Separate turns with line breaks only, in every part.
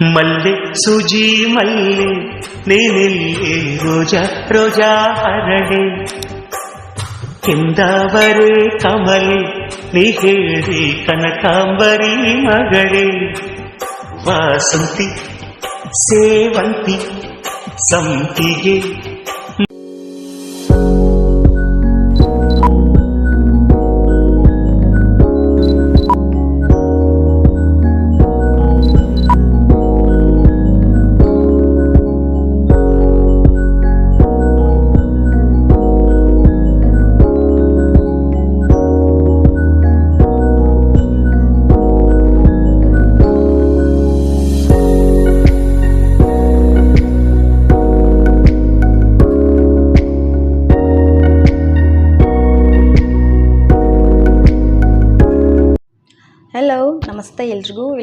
ಮಲ್ಲೆ ಸೂಜಿ ಮಲ್ಲೆ ನೀನಿಲ್ಲಿ ರೋಜಾ ರೋಜಾ ಹರಳೆ ಕೆಂದಾವರೆ ಕಮಲೆ ನೀ ಹೇಳಿ ಕನಕಾಂಬರಿ ಮಗಳೇ ವಾಸಂತಿ ಸೇವಂತಿ ಸಂಪಿಗೆ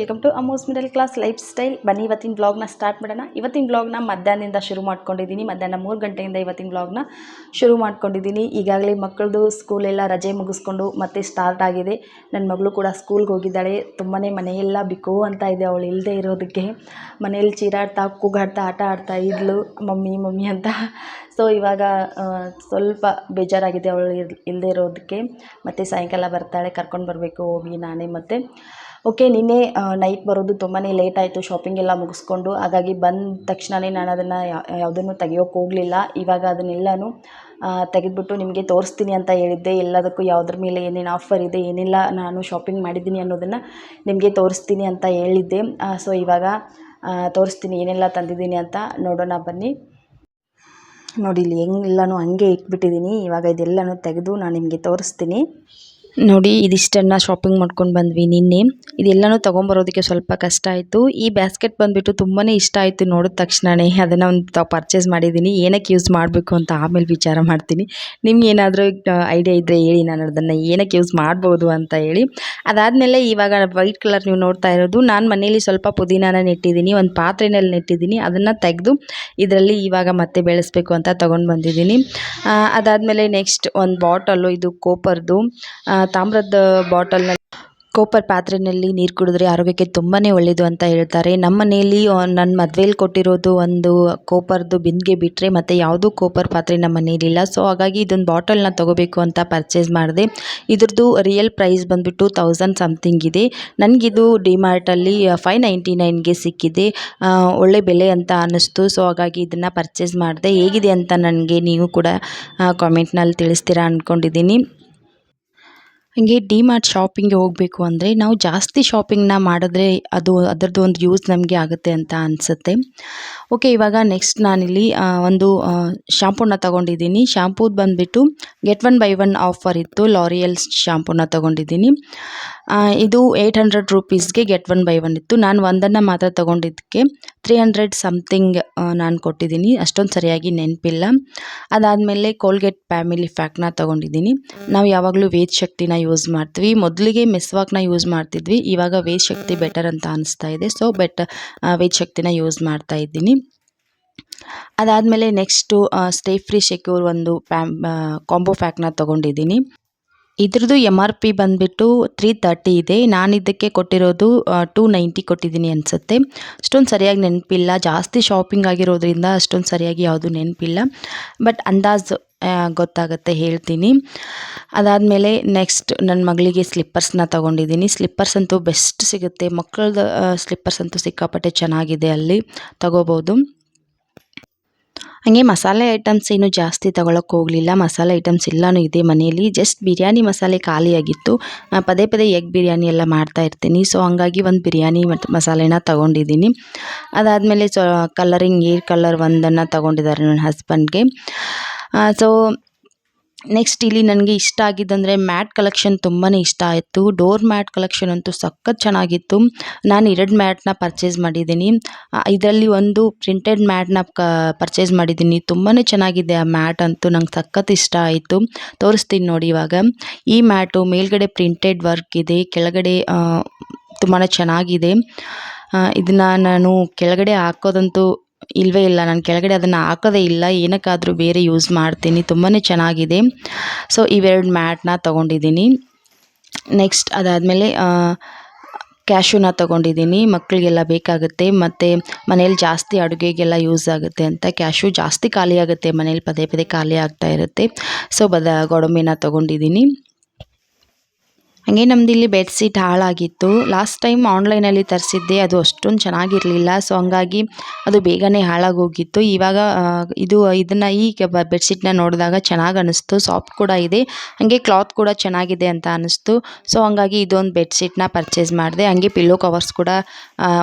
welcome to ಅಮೋಸ್ middle class lifestyle. ಬನ್ನಿ, ಇವತ್ತಿನ ಬ್ಲಾಗ್ನ ಸ್ಟಾರ್ಟ್ ಮಾಡೋಣ. ಇವತ್ತಿನ ಬ್ಲಾಗ್ನ ಮಧ್ಯಾಹ್ನದಿಂದ ಶುರು ಮಾಡ್ಕೊಂಡಿದ್ದೀನಿ. ಮಧ್ಯಾಹ್ನ ಮೂರು ಗಂಟೆಯಿಂದ ಇವತ್ತಿನ ಬ್ಲಾಗ್ನ ಶುರು ಮಾಡ್ಕೊಂಡಿದ್ದೀನಿ. ಈಗಾಗಲೇ ಮಕ್ಕಳದು ಸ್ಕೂಲೆಲ್ಲ ರಜೆ ಮುಗಿಸ್ಕೊಂಡು ಮತ್ತೆ ಸ್ಟಾರ್ಟ್ ಆಗಿದೆ. ನನ್ನ ಮಗಳು ಕೂಡ ಸ್ಕೂಲ್ಗೆ ಹೋಗಿದ್ದಾಳೆ. ತುಂಬಾ ಮನೆಯೆಲ್ಲ ಬಿಕೋ ಅಂತ ಇದೆ ಅವಳು ಇಲ್ಲದೆ ಇರೋದಕ್ಕೆ. ಮನೆಯಲ್ಲಿ ಚೀರಾಡ್ತಾ, ಕೂಗಾಡ್ತಾ, ಆಟ ಆಡ್ತಾ ಇದ್ಲು. ಮಮ್ಮಿ ಮಮ್ಮಿ ಅಂತ. ಸೊ ಇವಾಗ ಸ್ವಲ್ಪ ಬೇಜಾರಾಗಿದೆ ಅವಳು ಇಲ್ಲದೆ ಇರೋದಕ್ಕೆ. ಮತ್ತು ಸಾಯಂಕಾಲ ಬರ್ತಾಳೆ. ಕರ್ಕೊಂಡು ಬರಬೇಕು, ಹೋಗಿ ನಾನೇ ಮತ್ತು. ಓಕೆ, ನಿನ್ನೆ ನೈಟ್ ಬರೋದು ತುಂಬಾ ಲೇಟ್ ಆಯಿತು ಶಾಪಿಂಗ್ ಎಲ್ಲ ಮುಗಿಸ್ಕೊಂಡು. ಹಾಗಾಗಿ ಬಂದ ತಕ್ಷಣವೇ ನಾನು ಅದನ್ನು ಯಾವುದನ್ನು ತೆಗಿಯೋಕೆ ಹೋಗಲಿಲ್ಲ. ಇವಾಗ ಅದನ್ನೆಲ್ಲನೂ ತೆಗೆದುಬಿಟ್ಟು ನಿಮಗೆ ತೋರಿಸ್ತೀನಿ ಅಂತ ಹೇಳಿದ್ದೆ. ಎಲ್ಲದಕ್ಕೂ ಯಾವುದ್ರ ಮೇಲೆ ಏನೇನು ಆಫರ್ ಇದೆ, ಏನೆಲ್ಲ ನಾನು ಶಾಪಿಂಗ್ ಮಾಡಿದ್ದೀನಿ ಅನ್ನೋದನ್ನು ನಿಮಗೆ ತೋರಿಸ್ತೀನಿ ಅಂತ ಹೇಳಿದ್ದೆ. ಸೊ ಇವಾಗ ತೋರಿಸ್ತೀನಿ ಏನೆಲ್ಲ ತಂದಿದ್ದೀನಿ ಅಂತ ನೋಡೋಣ ಬನ್ನಿ. ನೋಡಿ, ಇಲ್ಲಿ ಹೆಂಗೆಲ್ಲನೂ ಹಂಗೆ ಇಟ್ಬಿಟ್ಟಿದ್ದೀನಿ. ಇವಾಗ ಇದೆಲ್ಲನೂ ತೆಗೆದು ನಾನು ನಿಮಗೆ ತೋರಿಸ್ತೀನಿ. ನೋಡಿ, ಇದಿಷ್ಟನ್ನು ಶಾಪಿಂಗ್ ಮಾಡ್ಕೊಂಡು ಬಂದ್ವಿ ನಿನ್ನೆ. ಇದೆಲ್ಲನೂ ತೊಗೊಂಬರೋದಕ್ಕೆ ಸ್ವಲ್ಪ ಕಷ್ಟ ಆಯಿತು. ಈ ಬ್ಯಾಸ್ಕೆಟ್ ಬಂದುಬಿಟ್ಟು ತುಂಬಾ ಇಷ್ಟ ಆಯಿತು ನೋಡಿದ ತಕ್ಷಣವೇ ಅದನ್ನು ಒಂದು ಪರ್ಚೇಸ್ ಮಾಡಿದ್ದೀನಿ ಏನಕ್ಕೆ ಯೂಸ್ ಮಾಡಬೇಕು ಅಂತ ಆಮೇಲೆ ವಿಚಾರ ಮಾಡ್ತೀನಿ. ನಿಮ್ಗೆ ಏನಾದರೂ ಐಡಿಯಾ ಇದ್ದರೆ ಹೇಳಿ ನಾನು ಅದನ್ನು ಏನಕ್ಕೆ ಯೂಸ್ ಮಾಡ್ಬೋದು ಅಂತ ಹೇಳಿ. ಅದಾದಮೇಲೆ ಇವಾಗ ವೈಟ್ ಕಲರ್ ನೀವು ನೋಡ್ತಾ ಇರೋದು. ನಾನು ಮನೇಲಿ ಸ್ವಲ್ಪ ಪುದೀನಾನ ನೆಟ್ಟಿದ್ದೀನಿ ಒಂದು ಪಾತ್ರೆನಲ್ಲಿ ನೆಟ್ಟಿದ್ದೀನಿ ಅದನ್ನು ತೆಗೆದು ಇದರಲ್ಲಿ ಇವಾಗ ಮತ್ತೆ ಬೆಳೆಸಬೇಕು ಅಂತ ತೊಗೊಂಡು ಬಂದಿದ್ದೀನಿ ಅದಾದಮೇಲೆ ನೆಕ್ಸ್ಟ್ ಒಂದು ಬಾಟಲು ಇದು ಕೋಪರ್ದು ತಾಮ್ರದ ಬಾಟಲ್ನಲ್ಲಿ ಕೋಪರ್ ಪಾತ್ರೆಯಲ್ಲಿ ನೀರು ಕುಡಿದ್ರೆ ಆರೋಗ್ಯಕ್ಕೆ ತುಂಬಾ ಒಳ್ಳೆಯದು ಅಂತ ಹೇಳ್ತಾರೆ. ನಮ್ಮ ಮನೆಯಲ್ಲಿ ನನ್ನ ಮದುವೆಯಲ್ಲಿ ಕೊಟ್ಟಿರೋದು ಒಂದು ಕೋಪರ್ದು ಬಿಂದಿಗೆ ಬಿಟ್ಟರೆ ಮತ್ತು ಯಾವುದೂ ಕೋಪರ್ ಪಾತ್ರೆ ನಮ್ಮ ಮನೇಲಿಲ್ಲ ಸೊ ಹಾಗಾಗಿ ಇದೊಂದು ಬಾಟಲ್ನ ತೊಗೋಬೇಕು ಅಂತ ಪರ್ಚೇಸ್ ಮಾಡಿದೆ. ಇದ್ರದ್ದು ರಿಯಲ್ ಪ್ರೈಸ್ ಬಂದುಬಿಟ್ಟು ತೌಸಂಡ್ ಸಮಥಿಂಗ್ ಇದೆ. ನನಗಿದು ಡಿಮಾರ್ಟಲ್ಲಿ ಫೈವ್ ನೈಂಟಿ ನೈನ್ಗೆ ಸಿಕ್ಕಿದೆ. ಒಳ್ಳೆ ಬೆಲೆ ಅಂತ ಅನ್ನಿಸ್ತು. ಸೊ ಹಾಗಾಗಿ ಇದನ್ನು ಪರ್ಚೇಸ್ ಮಾಡಿದೆ. ಹೇಗಿದೆ ಅಂತ ನನಗೆ ನೀವು ಕೂಡ ಕಾಮೆಂಟ್ನಲ್ಲಿ ತಿಳಿಸ್ತೀರಾ ಅಂದ್ಕೊಂಡಿದ್ದೀನಿ ಹಾಗೆ ಡಿಮಾರ್ಟ್ ಶಾಪಿಂಗ್ಗೆ ಹೋಗಬೇಕು ಅಂದರೆ ನಾವು ಜಾಸ್ತಿ ಶಾಪಿಂಗ್ನ ಮಾಡಿದ್ರೆ ಅದು ಅದರದ್ದು ಒಂದು ಯೂಸ್ ನಮಗೆ ಆಗುತ್ತೆ ಅಂತ ಅನಿಸುತ್ತೆ. ಓಕೆ, ಇವಾಗ ನೆಕ್ಸ್ಟ್ ನಾನಿಲ್ಲಿ ಒಂದು ಶಾಂಪೂನ ತಗೊಂಡಿದ್ದೀನಿ. ಶಾಂಪೂದು ಬಂದುಬಿಟ್ಟು get one buy one offer ಇತ್ತು. ಲಾರಿಯಲ್ಸ್ ಶಾಂಪೂನ ತಗೊಂಡಿದ್ದೀನಿ. ಇದು ಏಯ್ಟ್ ಹಂಡ್ರೆಡ್ ರುಪೀಸ್ಗೆ ಗೆಟ್ ಒನ್ ಬೈ ಒನ್ ಇತ್ತು. ನಾನು ಒಂದನ್ನು ಮಾತ್ರ ತಗೊಂಡಿದ್ದಕ್ಕೆ ತ್ರೀ ಹಂಡ್ರೆಡ್ ಸಮಥಿಂಗ್ ನಾನು ಕೊಟ್ಟಿದ್ದೀನಿ. ಅಷ್ಟೊಂದು ಸರಿಯಾಗಿ ನೆನಪಿಲ್ಲ. ಅದಾದಮೇಲೆ ಕೋಲ್ಗೇಟ್ ಫ್ಯಾಮಿಲಿ ಫ್ಯಾಕ್ನ ತೊಗೊಂಡಿದ್ದೀನಿ. ನಾವು ಯಾವಾಗಲೂ ವೇದ್ ಶಕ್ತಿನ ಯೂಸ್ ಮಾಡ್ತೀವಿ. ಮೊದಲಿಗೆ ಮೆಸ್ವಾಕ್ನ ಯೂಸ್ ಮಾಡ್ತಿದ್ವಿ. ಇವಾಗ ವೇಜ್ ಶಕ್ತಿ ಬೆಟರ್ ಅಂತ ಅನಿಸ್ತಾ ಇದೆ. ಸೊ ಬೆಟ್ ವೇದ ಶಕ್ತಿನ ಯೂಸ್ ಮಾಡ್ತಾ ಇದ್ದೀನಿ. ಅದಾದಮೇಲೆ ನೆಕ್ಸ್ಟು ಸ್ಟೇ ಫ್ರೀ ಸೆಕ್ಯೂರ್ ಒಂದು ಪ್ಯಾಮ್ ಕಾಂಬೋ ಪ್ಯಾಕ್ನ ತೊಗೊಂಡಿದ್ದೀನಿ. ಇದ್ರದ್ದು ಎಂ ಆರ್ ಪಿ ಬಂದುಬಿಟ್ಟು ತ್ರೀ ತರ್ಟಿ ಇದೆ. ನಾನು ಇದಕ್ಕೆ ಕೊಟ್ಟಿರೋದು ಟೂ ನೈಂಟಿ ಕೊಟ್ಟಿದ್ದೀನಿ ಅನಿಸುತ್ತೆ. ಅಷ್ಟೊಂದು ಸರಿಯಾಗಿ ನೆನಪಿಲ್ಲ. ಜಾಸ್ತಿ ಶಾಪಿಂಗ್ ಆಗಿರೋದ್ರಿಂದ ಅಷ್ಟೊಂದು ಸರಿಯಾಗಿ ಯಾವುದು ನೆನಪಿಲ್ಲ. ಬಟ್ ಅಂದಾಜು ಗೊತ್ತಾಗುತ್ತೆ, ಹೇಳ್ತೀನಿ. ಅದಾದಮೇಲೆ ನೆಕ್ಸ್ಟ್ ನನ್ನ ಮಗಳಿಗೆ ಸ್ಲಿಪ್ಪರ್ಸ್ನ ತೊಗೊಂಡಿದ್ದೀನಿ. ಸ್ಲಿಪ್ಪರ್ಸ್ ಅಂತೂ ಬೆಸ್ಟ್ ಸಿಗುತ್ತೆ. ಮಕ್ಕಳದ ಸ್ಲಿಪ್ಪರ್ಸ್ ಅಂತೂ ಸಿಕ್ಕಾಪಟ್ಟೆ ಚೆನ್ನಾಗಿದೆ ಅಲ್ಲಿ. ತಗೋಬೋದು. ಹಾಗೆ ಮಸಾಲೆ ಐಟಮ್ಸ್ ಏನು ಜಾಸ್ತಿ ತಗೊಳಕ್ಕೆ ಹೋಗಲಿಲ್ಲ. ಮಸಾಲೆ ಐಟಮ್ಸ್ ಎಲ್ಲನೂ ಇದೆ ಮನೆಯಲ್ಲಿ. ಜಸ್ಟ್ ಬಿರಿಯಾನಿ ಮಸಾಲೆ ಖಾಲಿಯಾಗಿತ್ತು. ಪದೇ ಪದೇ ಎಗ್ ಬಿರಿಯಾನಿ ಎಲ್ಲ ಮಾಡ್ತಾ ಇರ್ತೀನಿ. ಸೊ ಹಂಗಾಗಿ ಒಂದು ಬಿರಿಯಾನಿ ಮತ್ತು ಮಸಾಲೆನ ತೊಗೊಂಡಿದ್ದೀನಿ. ಅದಾದಮೇಲೆ ಸೊ ಕಲರಿಂಗ್ ಏರ್ ಕಲರ್ ಒಂದನ್ನು ತೊಗೊಂಡಿದ್ದಾರೆ ನನ್ನ ಹಸ್ಬೆಂಡ್ಗೆ ಸೊ ನೆಕ್ಸ್ಟ್ ಇಲ್ಲಿ ನನಗೆ ಇಷ್ಟ ಆಗಿದ್ದಂದರೆ ಮ್ಯಾಟ್ ಕಲೆಕ್ಷನ್ ತುಂಬಾ ಇಷ್ಟ ಆಯಿತು. ಡೋರ್ ಮ್ಯಾಟ್ ಕಲೆಕ್ಷನ್ ಅಂತೂ ಸಖತ್ ಚೆನ್ನಾಗಿತ್ತು. ನಾನು ಎರಡು ಮ್ಯಾಟ್ನ ಪರ್ಚೇಸ್ ಮಾಡಿದ್ದೀನಿ. ಇದರಲ್ಲಿ ಒಂದು ಪ್ರಿಂಟೆಡ್ ಮ್ಯಾಟ್ನ ಕ ಪರ್ಚೇಸ್ ಮಾಡಿದ್ದೀನಿ. ತುಂಬಾ ಚೆನ್ನಾಗಿದೆ ಆ ಮ್ಯಾಟ್ ಅಂತೂ ನಂಗೆ ಸಖತ್ ಇಷ್ಟ ಆಯಿತು. ತೋರಿಸ್ತೀನಿ ನೋಡಿ ಇವಾಗ. ಈ ಮ್ಯಾಟು ಮೇಲ್ಗಡೆ ಪ್ರಿಂಟೆಡ್ ವರ್ಕ್ ಇದೆ, ಕೆಳಗಡೆ ತುಂಬಾ ಚೆನ್ನಾಗಿದೆ. ಇದನ್ನು ನಾನು ಕೆಳಗಡೆ ಹಾಕೋದಂತೂ ಇಲ್ಲವೇ ಇಲ್ಲ, ನಾನು ಕೆಳಗಡೆ ಅದನ್ನು ಹಾಕೋದೇ ಇಲ್ಲ, ಏನಕ್ಕಾದರೂ ಬೇರೆ ಯೂಸ್ ಮಾಡ್ತೀನಿ ತುಂಬಾ ಚೆನ್ನಾಗಿದೆ. ಸೊ ಇವೆರಡು ಮ್ಯಾಟ್ನ ತೊಗೊಂಡಿದ್ದೀನಿ. ನೆಕ್ಸ್ಟ್ ಅದಾದಮೇಲೆ ಕ್ಯಾಶ್ಯೂನ ತೊಗೊಂಡಿದ್ದೀನಿ. ಮಕ್ಕಳಿಗೆಲ್ಲ ಬೇಕಾಗುತ್ತೆ. ಮತ್ತು ಮನೇಲಿ ಜಾಸ್ತಿ ಅಡುಗೆಗೆಲ್ಲ ಯೂಸ್ ಆಗುತ್ತೆ ಅಂತ. ಕ್ಯಾಶು ಜಾಸ್ತಿ ಖಾಲಿ ಆಗುತ್ತೆ ಮನೇಲಿ, ಪದೇ ಪದೇ ಖಾಲಿ ಆಗ್ತಾ ಇರುತ್ತೆ. ಸೊ ಬದ, ಗೋಡಂಬಿನ ತೊಗೊಂಡಿದ್ದೀನಿ. ಹಾಗೆ ನಮ್ದು ಇಲ್ಲಿ ಬೆಡ್ಶೀಟ್ ಹಾಳಾಗಿತ್ತು. ಲಾಸ್ಟ್ ಟೈಮ್ ಆನ್ಲೈನಲ್ಲಿ ತರಿಸಿದ್ದೆ, ಅದು ಅಷ್ಟೊಂದು ಚೆನ್ನಾಗಿರಲಿಲ್ಲ. ಸೊ ಹಂಗಾಗಿ ಅದು ಬೇಗನೆ ಹಾಳಾಗೋಗಿತ್ತು. ಇವಾಗ ಇದು, ಇದನ್ನು ಈ ಬೆಡ್ಶೀಟ್ನ ನೋಡಿದಾಗ ಚೆನ್ನಾಗಿ ಅನ್ನಿಸ್ತು ಸಾಫ್ಟ್ ಕೂಡ ಇದೆ. ಹಾಗೆ ಕ್ಲಾತ್ ಕೂಡ ಚೆನ್ನಾಗಿದೆ ಅಂತ ಅನ್ನಿಸ್ತು ಸೊ ಹಂಗಾಗಿ ಇದೊಂದು ಬೆಡ್ಶೀಟ್ನ ಪರ್ಚೇಸ್ ಮಾಡಿದೆ. ಹಾಗೆ ಪಿಲ್ಲೋ ಕವರ್ಸ್ ಕೂಡ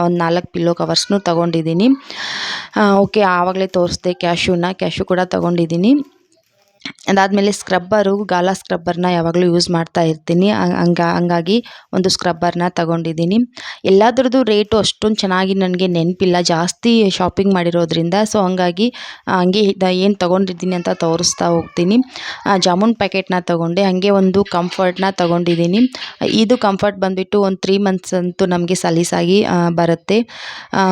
ಒಂದು ನಾಲ್ಕು ಪಿಲ್ಲೋ ಕವರ್ಸ್ನೂ ತೊಗೊಂಡಿದ್ದೀನಿ. ಓಕೆ ಆವಾಗಲೇ ತೋರಿಸ್ದೆ ಕ್ಯಾಶುನ ಕ್ಯಾಶು ಕೂಡ ತೊಗೊಂಡಿದ್ದೀನಿ. ಅದಾದಮೇಲೆ ಸ್ಕ್ರಬ್ಬರು ಗಾಲ ಸ್ಕ್ರಬ್ಬರ್ನ ಯಾವಾಗಲೂ ಯೂಸ್ ಮಾಡ್ತಾ ಇರ್ತೀನಿ. ಹಂಗ- ಹಂಗ, ಹಂಗಾಗಿ ಒಂದು ಸ್ಕ್ರಬ್ಬರ್ನ ತಗೊಂಡಿದ್ದೀನಿ. ಎಲ್ಲದ್ರದ್ದು ರೇಟು ಅಷ್ಟೊಂದು ಚೆನ್ನಾಗಿ ನನಗೆ ನೆನಪಿಲ್ಲ. ಜಾಸ್ತಿ ಶಾಪಿಂಗ್ ಮಾಡಿರೋದ್ರಿಂದ. ಸೊ ಹಂಗಾಗಿ ಹಂಗೆ ಏನು ತೊಗೊಂಡಿದ್ದೀನಿ ಅಂತ ತೋರಿಸ್ತಾ ಹೋಗ್ತೀನಿ. ಜಾಮೂನ್ ಪ್ಯಾಕೆಟ್ನ ತೊಗೊಂಡೆ. ಹಾಗೆ ಒಂದು ಕಂಫರ್ಟ್ನ ತೊಗೊಂಡಿದ್ದೀನಿ. ಇದು ಕಂಫರ್ಟ್ ಬಂದುಬಿಟ್ಟು ಒಂದು ತ್ರೀ ಮಂತ್ಸ್ ಅಂತೂ ನಮಗೆ ಸಲೀಸಾಗಿ ಬರುತ್ತೆ.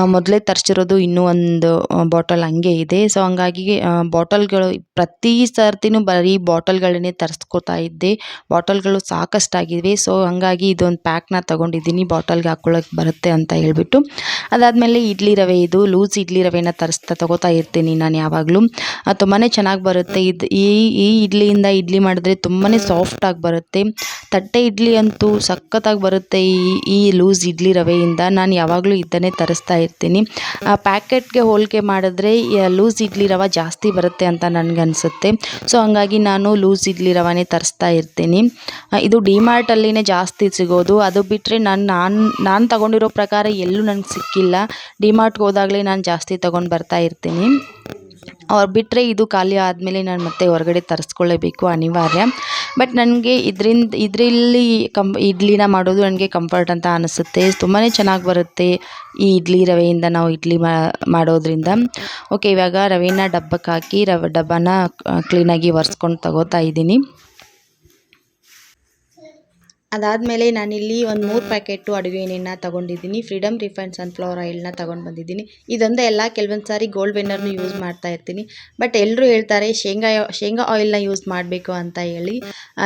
ಮೊದಲೇ ತರಿಸಿರೋದು ಇನ್ನೂ ಒಂದು ಬಾಟಲ್ ಹಂಗೆ ಇದೆ. ಸೊ ಹಂಗಾಗಿ ಬಾಟಲ್ಗಳು ಪ್ರತಿ ಸರ್ತಿನೂ ಬರೀ ಬಾಟಲ್ಗಳನ್ನೇ ತರಿಸ್ಕೊತಾ ಇದ್ದೆ. ಬಾಟಲ್ಗಳು ಸಾಕಷ್ಟಾಗಿವೆ. ಸೊ, ಹಂಗಾಗಿ ಇದೊಂದು ಪ್ಯಾಕ್ನ ತೊಗೊಂಡಿದ್ದೀನಿ. ಬಾಟಲ್ಗೆ ಹಾಕ್ಕೊಳ್ಳೋಕೆ ಬರುತ್ತೆ ಅಂತ ಹೇಳ್ಬಿಟ್ಟು. ಅದಾದಮೇಲೆ ಇಡ್ಲಿ ರವೆ ಇದು ಲೂಸ್ ಇಡ್ಲಿ ರವೆನ ತರಿಸ್ತಾ ತೊಗೋತಾ ಇರ್ತೀನಿ ನಾನು ಯಾವಾಗಲೂ. ತುಂಬಾ ಚೆನ್ನಾಗಿ ಬರುತ್ತೆ. ಇದು ಈ ಈ ಇಡ್ಲಿಯಿಂದ ಇಡ್ಲಿ ಮಾಡಿದ್ರೆ ತುಂಬಾ ಸಾಫ್ಟಾಗಿ ಬರುತ್ತೆ. ತಟ್ಟೆ ಇಡ್ಲಿ ಅಂತೂ ಸಖತ್ತಾಗಿ ಬರುತ್ತೆ ಈ ಈ ಲೂಸ್ ಇಡ್ಲಿ ರವೆಯಿಂದ. ನಾನು ಯಾವಾಗಲೂ ಇದನ್ನೇ ತರಿಸ್ತಾ ಇರ್ತೀನಿ. ಆ, ಪ್ಯಾಕೆಟ್ಗೆ ಹೋಲಿಕೆ ಮಾಡಿದ್ರೆ ಲೂಸ್ ಇಡ್ಲಿ ರವೆ ಜಾಸ್ತಿ ಬರುತ್ತೆ ಅಂತ ನನಗನ್ಸುತ್ತೆ. ಸೊ, ಹಂಗಾಗಿ ನಾನು ಲೂಸ್ ಇಡ್ಲಿ ರವಾನೇ ತರಿಸ್ತಾ ಇರ್ತೀನಿ. ಇದು ಡಿಮಾರ್ಟಲ್ಲಿನೇ ಜಾಸ್ತಿ ಸಿಗೋದು. ಅದು ಬಿಟ್ಟರೆ ನಾನು ನಾನು ನಾನು ತಗೊಂಡಿರೋ ಪ್ರಕಾರ ಎಲ್ಲೂ ನನಗೆ ಸಿಕ್ಕಿಲ್ಲ. ಡಿಮಾರ್ಟ್ಗೆ ಹೋದಾಗಲೇ ನಾನು ಜಾಸ್ತಿ ತೊಗೊಂಡು ಬರ್ತಾ ಇರ್ತೀನಿ. ಅವ್ರು ಬಿಟ್ಟರೆ ಇದು ಖಾಲಿ ಆದಮೇಲೆ ನಾನು ಮತ್ತೆ ಹೊರಗಡೆ ತರಿಸ್ಕೊಳ್ಳೇಬೇಕು ಅನಿವಾರ್ಯ. ಬಟ್ ನನಗೆ ಇದರಿಂದ, ಇದರಲ್ಲಿ ಕಂ, ಇಡ್ಲಿನ ಮಾಡೋದು ನನಗೆ ಕಂಫರ್ಟ್ ಅಂತ ಅನಿಸುತ್ತೆ. ತುಂಬಾ ಚೆನ್ನಾಗಿ ಬರುತ್ತೆ ಈ ಇಡ್ಲಿ ರವೆಯಿಂದ ನಾವು ಇಡ್ಲಿ ಮಾಡೋದ್ರಿಂದ. ಓಕೆ ಇವಾಗ ರವೆನ ಡಬ್ಬಕ್ಕೆ ಹಾಕಿ ರವೆ, ಡಬ್ಬನ ಕ್ಲೀನಾಗಿ ಒರೆಸ್ಕೊಂಡು ತಗೋತಾ ಇದ್ದೀನಿ. ಅದಾದಮೇಲೆ ನಾನಿಲ್ಲಿ ಒಂದು ಮೂರು ಪ್ಯಾಕೆಟು ಅಡುಗೆ ಎಣ್ಣೆನ ತೊಗೊಂಡಿದ್ದೀನಿ. ಫ್ರೀಡಮ್ ರಿಫೈನ್ ಸನ್ಫ್ಲವರ್ ಆಯಿಲ್ನ ತೊಗೊಂಡು ಬಂದಿದ್ದೀನಿ. ಇದೊಂದೇ ಎಲ್ಲ ಕೆಲವೊಂದು ಸಾರಿ ಗೋಲ್ಡ್ ವಿನ್ನರ್ನು ಯೂಸ್ ಮಾಡ್ತಾ ಇರ್ತೀನಿ. ಬಟ್ ಎಲ್ಲರೂ ಹೇಳ್ತಾರೆ, ಶೇಂಗಾ ಶೇಂಗಾ ಆಯಿಲ್ನ ಯೂಸ್ ಮಾಡಬೇಕು ಅಂತ ಹೇಳಿ.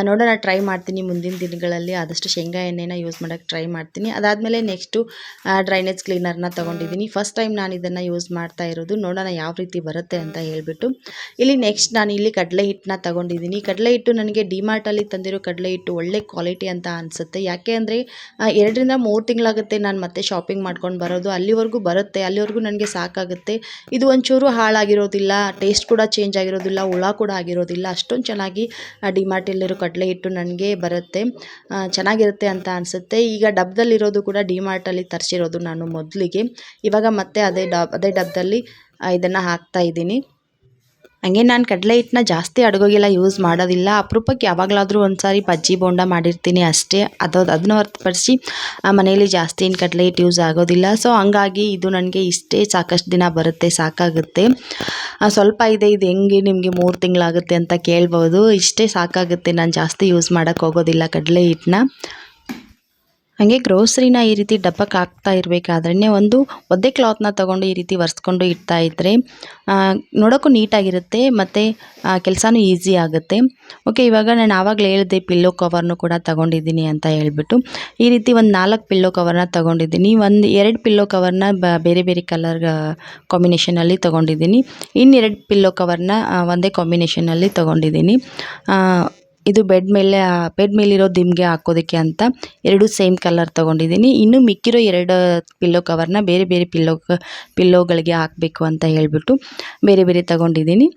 ನೋಡೋಣ ಟ್ರೈ ಮಾಡ್ತೀನಿ ಮುಂದಿನ ದಿನಗಳಲ್ಲಿ. ಆದಷ್ಟು ಶೇಂಗಾ ಎಣ್ಣೆನ ಯೂಸ್ ಮಾಡೋಕ್ಕೆ ಟ್ರೈ ಮಾಡ್ತೀನಿ. ಅದಾದಮೇಲೆ ನೆಕ್ಸ್ಟು ಡ್ರೈನೇಜ್ ಕ್ಲೀನರ್ನ ತೊಗೊಂಡಿದ್ದೀನಿ. ಫಸ್ಟ್ ಟೈಮ್ ನಾನು ಇದನ್ನು ಯೂಸ್ ಮಾಡ್ತಾ ಇರೋದು. ನೋಡೋಣ ಯಾವ ರೀತಿ ಬರುತ್ತೆ ಅಂತ ಹೇಳಿಬಿಟ್ಟು. ಇಲ್ಲಿ ನೆಕ್ಸ್ಟ್ ನಾನು ಇಲ್ಲಿ ಕಡಲೆ ಹಿಟ್ಟನ್ನ ತಗೊಂಡಿದ್ದೀನಿ. ಕಡಲೆ ಹಿಟ್ಟು ನನಗೆ ಡಿಮಾರ್ಟಲ್ಲಿ ತಂದಿರೋ ಕಡಲೆ ಹಿಟ್ಟು ಒಳ್ಳೆ ಕ್ವಾಲಿಟಿ ಅಂತ ಅನಿಸುತ್ತೆ. ಯಾಕೆ ಅಂದರೆ ಎರಡರಿಂದ ಮೂರು ತಿಂಗಳಾಗುತ್ತೆ ನಾನು ಮತ್ತೆ ಶಾಪಿಂಗ್ ಮಾಡ್ಕೊಂಡು ಬರೋದು. ಅಲ್ಲಿವರೆಗೂ ಬರುತ್ತೆ. ಅಲ್ಲಿವರೆಗೂ ನನಗೆ ಸಾಕಾಗುತ್ತೆ. ಇದು ಒಂಚೂರು ಹಾಳಾಗಿರೋದಿಲ್ಲ. ಟೇಸ್ಟ್ ಕೂಡ ಚೇಂಜ್ ಆಗಿರೋದಿಲ್ಲ. ಹುಳ ಕೂಡ ಆಗಿರೋದಿಲ್ಲ. ಅಷ್ಟೊಂದು ಚೆನ್ನಾಗಿ ಡಿಮಾರ್ಟಲ್ಲಿರೋ ಕಡಲೆ ಹಿಟ್ಟು ನನಗೆ ಬರುತ್ತೆ. ಚೆನ್ನಾಗಿರುತ್ತೆ ಅಂತ ಅನಿಸುತ್ತೆ. ಈಗ ಡಬ್ದಲ್ಲಿರೋದು ಕೂಡ ಡಿಮಾರ್ಟಲ್ಲಿ ತರಿಸಿರೋದು ನಾನು ಮೊದಲಿಗೆ. ಇವಾಗ ಮತ್ತೆ ಅದೇ ಡಬ್, ಅದೇ ಡಬ್ದಲ್ಲಿ ಇದನ್ನು ಹಾಕ್ತಾ ಇದ್ದೀನಿ. ಹಂಗೆ ನಾನು ಕಡಲೆ ಹಿಟ್ಟನ್ನ ಜಾಸ್ತಿ ಅಡುಗೆಗೆಲ್ಲ ಯೂಸ್ ಮಾಡೋದಿಲ್ಲ. ಅಪರೂಪಕ್ಕೆ ಯಾವಾಗಲಾದರೂ ಒಂದು ಸಾರಿ ಬಜ್ಜಿ ಬೋಂಡ ಮಾಡಿರ್ತೀನಿ ಅಷ್ಟೇ. ಅದು ಅದನ್ನ ಹೊರತುಪಡಿಸಿ ಮನೆಯಲ್ಲಿ ಜಾಸ್ತಿ ಏನು ಕಡಲೆ ಹಿಟ್ಟು ಯೂಸ್ ಆಗೋದಿಲ್ಲ. ಸೊ ಹಂಗಾಗಿ ಇದು ನನಗೆ ಇಷ್ಟೇ. ಸಾಕಷ್ಟು ದಿನ ಬರುತ್ತೆ, ಸಾಕಾಗುತ್ತೆ. ಸ್ವಲ್ಪ ಇದೆ, ಇದು ಹೆಂಗೆ ನಿಮಗೆ ಮೂರು ತಿಂಗಳಾಗುತ್ತೆ ಅಂತ ಕೇಳ್ಬೋದು. ಇಷ್ಟೇ ಸಾಕಾಗುತ್ತೆ. ನಾನು ಜಾಸ್ತಿ ಯೂಸ್ ಮಾಡೋಕ್ಕೆ ಹೋಗೋದಿಲ್ಲ ಕಡಲೆ ಹಿಟ್ಟನ್ನ. ಹಾಗೆ ಗ್ರೋಸರಿನ ಈ ರೀತಿ ಡಬ್ಬಕ್ಕೆ ಹಾಕ್ತಾ ಇರಬೇಕಾದ್ರೆ ಒಂದು ಒದ್ದೆ ಕ್ಲಾತ್ನ ತೊಗೊಂಡು ಈ ರೀತಿ ಒರೆಸ್ಕೊಂಡು ಇಡ್ತಾ ಇದ್ದರೆ ನೋಡೋಕ್ಕೂ ನೀಟಾಗಿರುತ್ತೆ ಮತ್ತು ಕೆಲಸನೂ ಈಸಿ ಆಗುತ್ತೆ. ಓಕೆ ಇವಾಗ ನಾನು ಆವಾಗಲೇ ಹೇಳಿದೆ ಪಿಲ್ಲೋ ಕವರ್ನು ಕೂಡ ತಗೊಂಡಿದ್ದೀನಿ ಅಂತ ಹೇಳ್ಬಿಟ್ಟು. ಈ ರೀತಿ ಒಂದು ನಾಲ್ಕು ಪಿಲ್ಲೋ ಕವರ್ನ ತಗೊಂಡಿದ್ದೀನಿ. ಒಂದು ಎರಡು ಪಿಲ್ಲೋ ಕವರ್ನ ಬೇರೆ ಬೇರೆ ಕಲರ್ ಕಾಂಬಿನೇಷನಲ್ಲಿ ತೊಗೊಂಡಿದ್ದೀನಿ. ಇನ್ನೆರಡು ಪಿಲ್ಲೋ ಕವರ್ನ ಒಂದೇ ಕಾಂಬಿನೇಷನಲ್ಲಿ ತೊಗೊಂಡಿದ್ದೀನಿ. ಇದು ಬೆಡ್ ಮೇಲೆ ಬೆಡ್ ಮೇಲಿರೋ ದಿಮ್ಗೆ ಹಾಕೋದಕ್ಕೆ ಅಂತ ಎರಡು ಸೇಮ್ ಕಲರ್ ತೊಗೊಂಡಿದ್ದೀನಿ. ಇನ್ನು ಮಿಕ್ಕಿರೋ ಎರಡು ಪಿಲ್ಲೋ ಕವರ್ನ ಬೇರೆ ಬೇರೆ ಪಿಲ್ಲೋ ಪಿಲ್ಲೋಗಳಿಗೆ ಹಾಕಬೇಕು ಅಂತ ಹೇಳಿಬಿಟ್ಟು ಬೇರೆ ಬೇರೆ ತಗೊಂಡಿದ್ದೀನಿ.